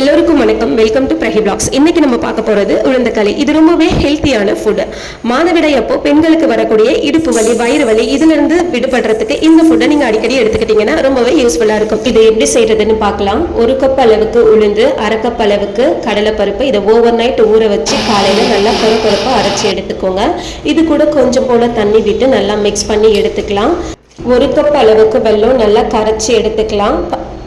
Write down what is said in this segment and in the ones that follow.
எல்லோருக்கும் வணக்கம். Welcome to பிரஹி blocks இன்னைக்கு நம்ம பார்க்க போறது உளுந்தக்களி இது ரொம்பவே ஹெல்த்தியான ஃபுட் மாதவிடாய் அப்போ பெண்களுக்கு வரக்கூடிய இடுப்பு வலி வயிறு வலி இதுல இருந்து விடுபடுறதுக்கு இந்த ஃபுட்டை நீங்க அடிக்கடி எடுத்துக்கிட்டீங்கன்னா ரொம்பவே யூஸ்ஃபுல்லா இருக்கும். இது எப்படி செய்யறதுன்னு பார்க்கலாம். ஒரு கப் அளவுக்கு உளுந்து அரை கப் அளவுக்கு கடலைப்பருப்பு. இதை ஓவர் நைட் ஊற வச்சு காலையில நல்லா கொரகொரப்பா அரைச்சி எடுத்துக்கோங்க. இது கூட கொஞ்சம் போல தண்ணி விட்டு நல்லா மிக்ஸ் பண்ணி எடுத்துக்கலாம். ஒரு கப் அளவுக்கு வெல்லம் நல்லா கரைச்சி எடுத்துக்கலாம்.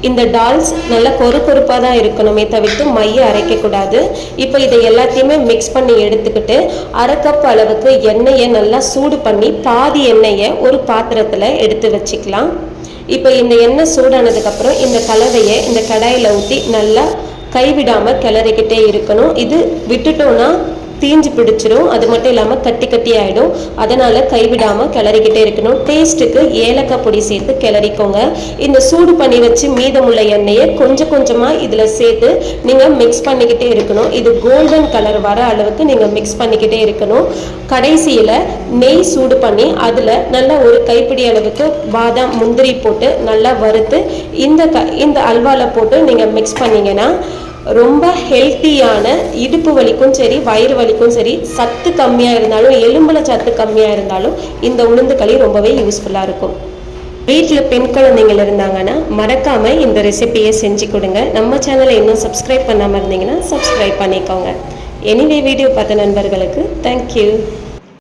இந்த டால்ஸ் நல்லா கொரு கொறுப்பாக தான் இருக்கணுமே தவிர்த்து மைய அரைக்கக்கூடாது இப்போ இதை எல்லாத்தையுமே மிக்ஸ் பண்ணி எடுத்துக்கிட்டு அரை கப் அளவுக்கு எண்ணெயை நல்லா சூடு பண்ணி பாதி எண்ணெயை ஒரு பாத்திரத்தில் எடுத்து வச்சுக்கலாம். இப்போ இந்த எண்ணெய் சூடானதுக்கப்புறம் இந்த கலவையை இந்த கடாயில் ஊற்றி நல்லா கைவிடாமல் கிளறிக்கிட்டே இருக்கணும். இது விட்டுட்டோன்னா தீஞ்சு பிடிச்சிரும். அது மட்டும் இல்லாமல் கட்டி கட்டி ஆகிடும் அதனால் கைவிடாமல் கிளறிக்கிட்டே இருக்கணும். டேஸ்ட்டுக்கு ஏலக்காய் பொடி சேர்த்து கிளறிக்கோங்க. இந்த சூடு பண்ணி வச்சு மீதமுள்ள எண்ணெயை கொஞ்சம் கொஞ்சமாக இதில் சேர்த்து நீங்கள் மிக்ஸ் பண்ணிக்கிட்டே இருக்கணும். இது கோல்டன் கலர் வர அளவுக்கு நீங்கள் மிக்ஸ் பண்ணிக்கிட்டே இருக்கணும். கடைசியில் நெய் சூடு பண்ணி அதில் நல்லா ஒரு கைப்பிடி அளவுக்கு பாதாம் முந்திரி போட்டு நல்லா வறுத்து இந்த க இந்த அல்வாவில் போட்டு நீங்கள் மிக்ஸ் பண்ணிங்கன்னா ரொம்ப ஹெல்த்தியான இடுப்பு வலிக்கும் சரி வயிறு வலிக்கும் சரி சத்து கம்மியாக இருந்தாலும் எலும்புல சத்து கம்மியாக இருந்தாலும் இந்த உளுந்து களி ரொம்பவே யூஸ்ஃபுல்லாக இருக்கும். வீட்டில் பெண் குழந்தைங்கள் இருந்தாங்கன்னா மறக்காம இந்த ரெசிபியை செஞ்சு கொடுங்க. நம்ம சேனலை இன்னும் சப்ஸ்கிரைப் பண்ணாமல் இருந்தீங்கன்னா சப்ஸ்கிரைப் பண்ணிக்கோங்க. எனிவே வீடியோ பார்த்த நண்பர்களுக்கு தேங்க்யூ